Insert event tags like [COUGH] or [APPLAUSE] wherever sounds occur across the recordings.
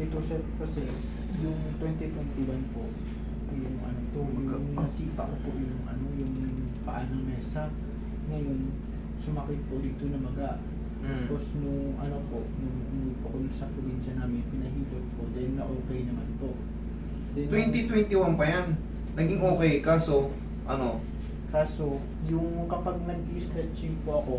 Ito sir kasi yung 2021 po yung ano to, yung nasipa ko po yung ano yung paa ng mesa. Ngayon sumakit po dito na maga. Mm. Tapos nung ano po, nung umuwi po ko sa probinsya namin, pinahilot ko, then na okay naman po. Then, 2021 pa yan. Naging okay, kaso, ano, Kaso, yung kapag nag-stretching po ako,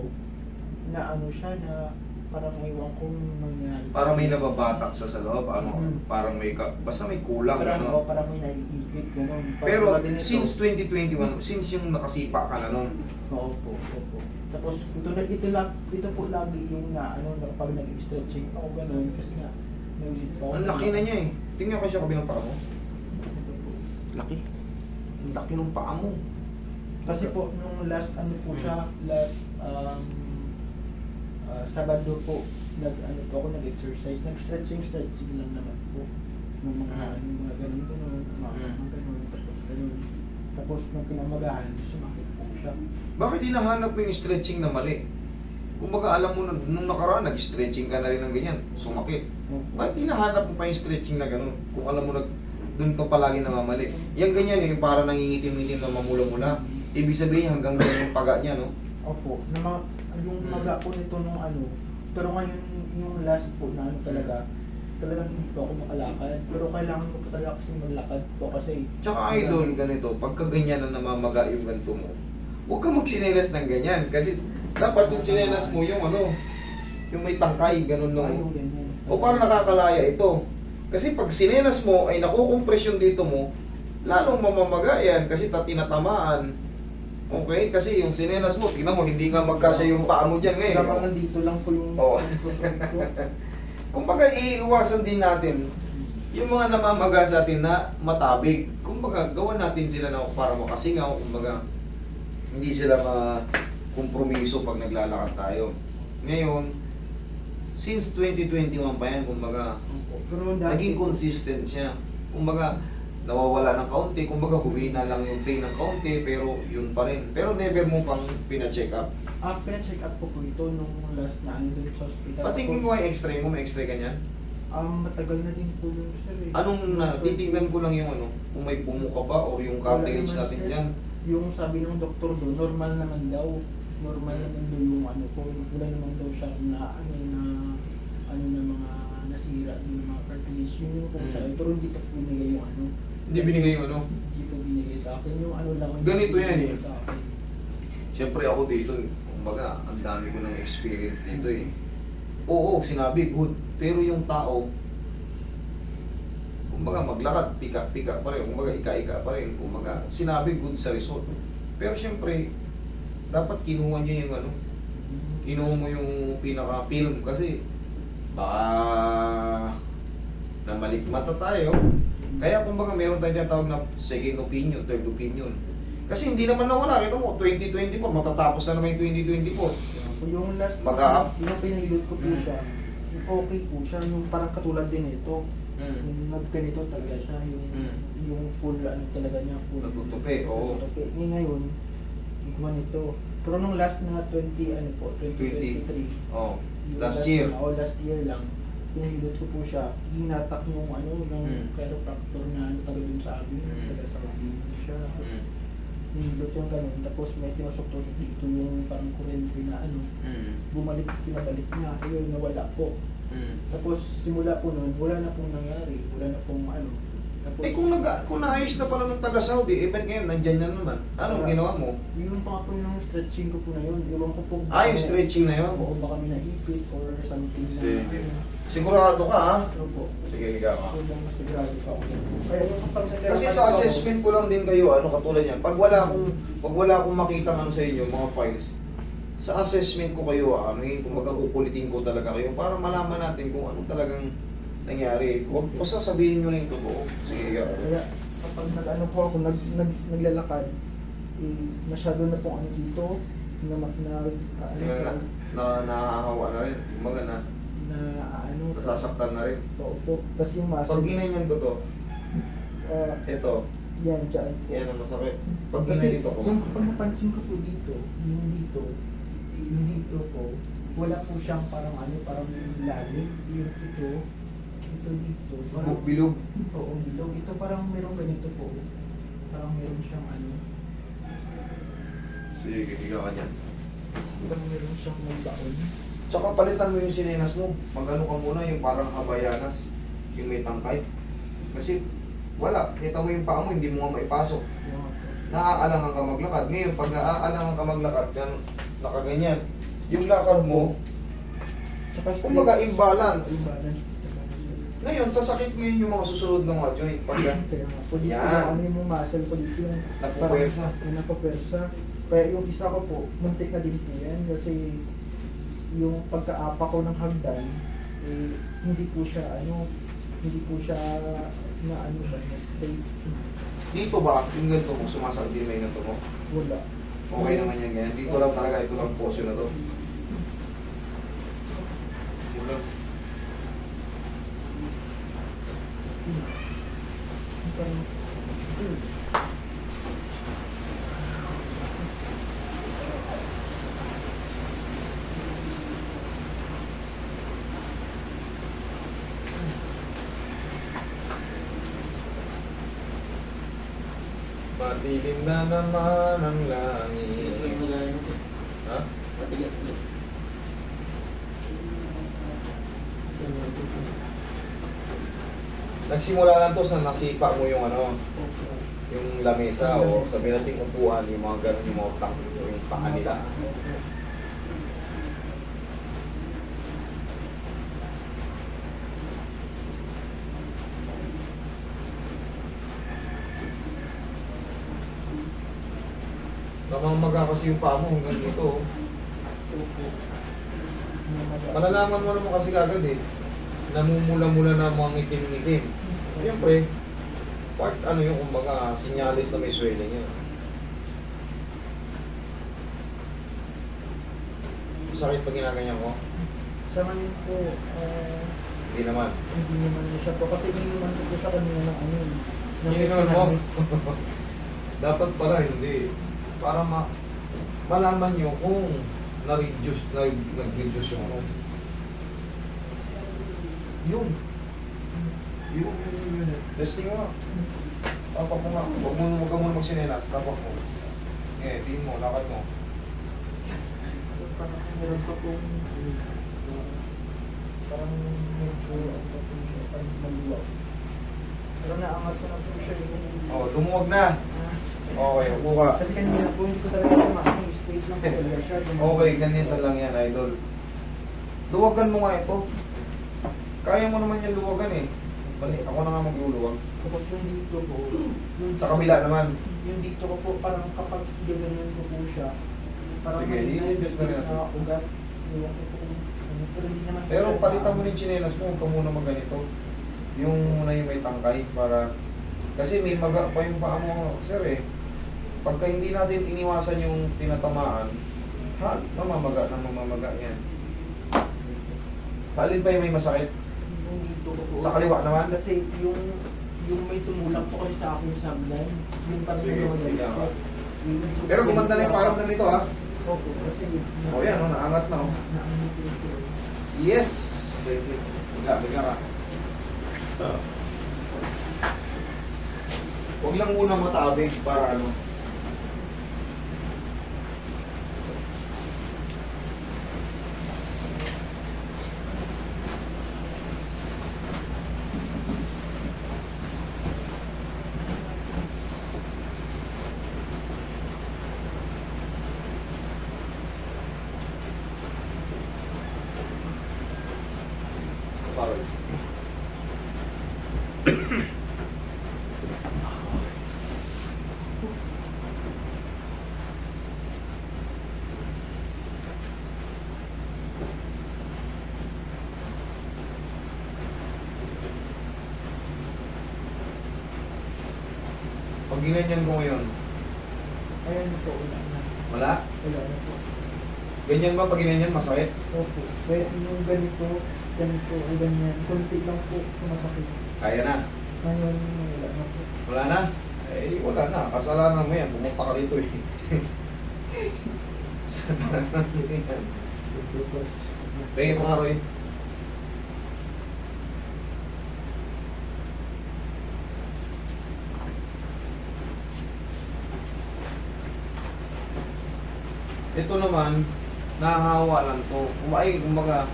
na ano siya, na parang ewan kong nangyari. parang may nababatak sa sa loob, ano, Mm. parang may, ka, basta may kulang, parang, ano. oh, parang may naiipit, gano'n. Parang Pero, tulad din ito. since 2021, since yung nakasipa ka na nun, Oo po, opo. Tapos, ito, na, ito, lang, ito po lagi yung na, ano, na pag nag-stretching ako gano'n, kasi nga, naulit po ako. ang laki na niya eh. Tingnan ko siya kabilang paa mo. Ito po. Laki. Ang laki ng paa mo. Kasi po, nung last ano po siya, last um, ah, Sabado po, nag ano po ako nag-exercise, nag-stretching stretching lang naman po. Ng mga Mm. ano, mga ganun ganun, mga Mm. mga ganun, tapos ganun. Tapos nung kinamagahan, sumakit po siya. Bakit hinahanap mo yung stretching na mali? Kumbaga alam mo na, nung nakaraan, nag-stretching ka na rin ng ganyan, sumakit. Opo. Bakit hinahanap mo pa yung stretching na gano'n? Kung alam mo na doon ka palagi namamali. Yan ganyan yung para nangingitim-ngitim na mamula-mula. Ibig sabihin hanggang doon yung paga niya, no? Opo, na mga, yung Mm. maga po nito nung ano, pero ngayon yung last po na ano talaga, talagang hindi po ako makalakad. Pero kailangan ko po talaga kasi maglakad po kasi Tsaka idol, ganito, pagka ganyan na namamaga yung ganito mo, huwag ka magsinelas ng ganyan. Kasi dapat yung sinelas mo yung ano, yung may tangkay, ganun lang. Ganyan. O para nakakalaya ito. Kasi pag sinelas mo ay nakukompresyon dito mo, lalong mamamaga yan kasi ta- tinatamaan. Okay? Kasi yung sinelas mo, tingnan mo, hindi nga magkasa yung paa mo dyan ngayon. Dapat nandito lang po yung Oo. Kumbaga, iiwasan din natin yung mga namamaga sa atin na matabig. Kumbaga, gawa natin sila na para makasingaw. Kumbaga, hindi sila ma-kompromiso pag naglalakad tayo. Ngayon, since 2021 pa yan, kumbaga. Pero naging consistent siya. Kumbaga, nawawala ng kaunti, kumbaga humina lang yung pain ng kaunti, pero yun pa rin. Pero never mo pang pina-check up. ah, pina-check up po po ito nung last na ano dun sa hospital. Tapos, ko yung x-ray mo, may x-ray ka niyan? Um, matagal na din po yung sir eh. Anong na, titignan ko lang yung ano, kung may bumuka ba or yung cartilage natin sir. dyan. Yung sabi ng doktor doon, normal naman daw. Normal Hmm. naman daw yung ano po. Wala naman daw siya na ano na ano na mga nasira yung mga cartilage. Yun yung po Hmm. sabi. Pero hindi pa po yung ano. Hindi binigay yung ano. Hindi po binigay sa akin. Yung ano lang. yung Ganito yan eh. Siyempre ako dito, kumbaga, ang dami ko ng experience dito eh. Oo, sinabi, good. Pero yung tao, kumbaga maglakad, pika-pika pa rin. Kumbaga ika-ika pa rin. Kumbaga, sinabi good sa result. Pero siyempre, dapat kinuha niyo yung ano, kinuha mo yung pinaka-film kasi baka namalikmata tayo. Kaya kumbaga meron tayong tinatawag na second opinion, third opinion. Kasi hindi naman nawala. Ito mo, 2024, matatapos na naman yung 2024. Yung last Baga- yung pinahilot ko po Mm. siya, yung okay po siya, yung parang katulad din ito. Mm. Yung nagganito talaga siya, yung Mm. yung full ano talaga niya, full Natutupi, oo. Natutupi. Eh, ngayon, hindi ko man ito. Pero nung last na 20, ano po, 2023. Oh, yung last year. Oh, last year lang. Pinahilot ko po siya. Hinatak yung ano, yung Mm. chiropractor na ano taga dun sa amin. Mm. Taga sa amin siya. Tapos, Mm. Nihilot yung ganun. Tapos may tinusok-tusok dito yung parang kurente na ano. Mm. Bumalik, pinabalik niya. Ayun, nawala po. Mm. Tapos simula po nun, wala na pong nangyari. Wala na pong ano. Tapos, Eh kung nag kung naayos na pala ng taga Saudi, eh ba't ngayon nandyan na naman? Anong Wala. ginawa mo? Yung pa po yung stretching ko po na yun. Iwan ko po. Ah, yung stretching na yun? Oo, baka may naipit or something Sige. na. Sigurado ka ha? Ano po. Sige, higa ka. Masigurado pa ako. Kaya yung kapag naglalakad Kasi sa assessment ko lang din kayo, ano katulad yan. Pag wala akong, pag wala akong makita ano sa inyo, mga files, sa assessment ko kayo, ah, ano yun, kumbaga kukulitin ko talaga kayo para malaman natin kung anong talagang nangyari. Huwag po sasabihin nyo lang yung totoo. Sige. Kaya kapag nag-ano po ako, nag, nag, naglalakad, eh, masyado na pong ano dito, na, na, na ano Kaya nga, po, na nahahawa na rin. Kumbaga na, na ano, nasasaktan na rin. po, po. Tapos yung muscle, Pag ginanyan ko to, ah, ito, yan, dyan po. yan ang masakit. Pag Kasi ginanyan ko, yung kapag napansin ko po dito, yung dito, yung dito po, wala po siyang parang ano, parang lalim. Yung ito, Ito dito. Buk bilog. Oo, bilog. Ito parang meron ganito po. Parang meron siyang ano. Sige, higa ka dyan. Parang meron siyang may baon. Tsaka palitan mo yung sinenas mo. Magano ka muna yung parang habayanas. Yung may tangkay. Kasi wala. Kita mo yung paa mo, hindi mo nga maipasok. Naaalangan ka maglakad. Ngayon, pag naaalangan ka maglakad, gan nakaganyan. Yung lakad mo, kumbaga imbalance. Imbalance. Ngayon, sasakit yun yung mga susunod ng mga joint. Pag Kaya nga po dito Yan. ano yung muscle po dito yung Nagpupwersa. parang-. Kaya yung isa ko po, muntik na din po yan kasi yung pagkaapa ko ng hagdan, eh, hindi po siya ano, hindi po siya na ano ba, straight. dito ba, yung ganito sumasakit mo yung ganito mo. Wala. Okay naman yan ganyan. Dito lang talaga, ito lang portion na to. Wala. Parang, Matilim na naman ang langit. Ha? Nagsimula lang to sa nasipa mo yung ano, yung lamesa o sabi natin upuan, yung mga ganun, yung mga tang, yung paa nila. Namamaga kasi yung paa mo hanggang dito. oh. Malalaman mo naman kasi kagad eh. Namumula-mula na mga ngitim-ngitim. Siyempre, part ano yung kumbaga, sinyalis na may swelling yan. Sakit pag ginaganyan ko? Sa ngayon po, ah, Hindi naman. hindi naman siya po kasi ininuman ko po siya kanina ng ano ng Hindi naman mo. [LAUGHS] Dapat pala hindi. Para ma malaman nyo kung na-reduce, na, nag-reduce yung ano. Yun. Yun, yun, yun, yun. Testing mo. Tapak mo nga. Huwag mo, huwag ka muna magsinelas. Tapak mo. Eh, tingin mo, lakad mo. Parang meron pa pong parang medyo parang maluwag. Pero naangat ko na po siya yung Oh, lumuwag na. ah, Okay, upo ka. kasi kanina po hindi ko talaga kumakain, straight lang po talaga siya. Lumayo. Okay, ganito lang yan, idol. Luwagan mo nga ito. Kaya mo naman yan luwagan eh. Bali, ako na nga magluluwag. Tapos yung dito po, yung Sa kabila naman. Yung dito ko po, parang kapag gaganyan ko po siya, parang Sige, i-adjust na rin natin. na ugat. Ewan ko po ano, pero hindi naman Pero palitan mo rin chinelas mo, huwag ka muna magganito. Yung muna yung may tangkay para... Kasi may maga pa yung paa mo, sir eh. Pagka hindi natin iniwasan yung tinatamaan, ha, mamamaga na mamamaga yan. Alin pa yung may masakit? Yung dito ko po. Sa kaliwa naman? Kasi yung yung may tumulak po kasi sa akin sa subline, yung parang Sige, hindi Pero gumanda na yung paramdam nito ha. Opo, kasi O yan, oh, naangat na oh. naangat. Yes! Thank you. Biga, biga ka. Huwag lang muna matabig para ano. Parang. Pag ginanyan ko ngayon, Ayan po, wala na. wala? Wala na po. Ganyan ba pag ginanyan masakit? Opo, kahit yung ganito, ganito o ganyan, konti lang po sumasakit. Kaya na. Ngayon, wala na po. Wala na? Eh, wala na. Kasalanan mo yan. Pumunta ka dito eh. [LAUGHS] Kasalanan mo yan. Tingin mo nga, Roy. Ito naman, nahahawa lang to. Kumay, kumbaga,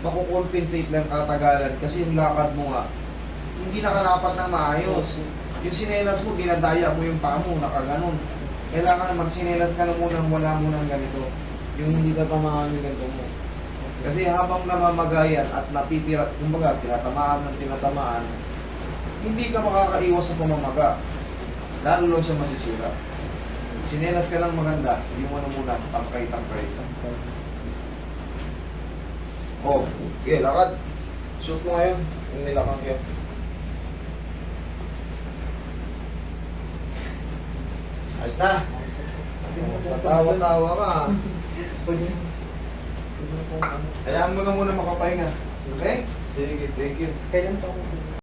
makukompensate lang katagalan kasi yung lakad mo nga, hindi nakalapat ng maayos. Yung sinelas mo, dinadaya mo yung paa mo, nakaganon. Kailangan magsinelas ka na muna, wala mo ng ganito. Yung hindi tatamaan yung ganito mo. Kasi habang namamagayan at natitira, kumbaga, tinatamaan ng tinatamaan, hindi ka makakaiwas sa pamamaga. Lalo lang siya masisira. Sinelas ka lang maganda, yung ano muna, tangkay-tangkay. Oh, okay, lakad. Shoot mo ngayon, yung nilakang kayo. Ayos na. Tatawa-tawa ka. Hayaan mo na muna makapahinga. Okay? Sige, thank you. Kailan ako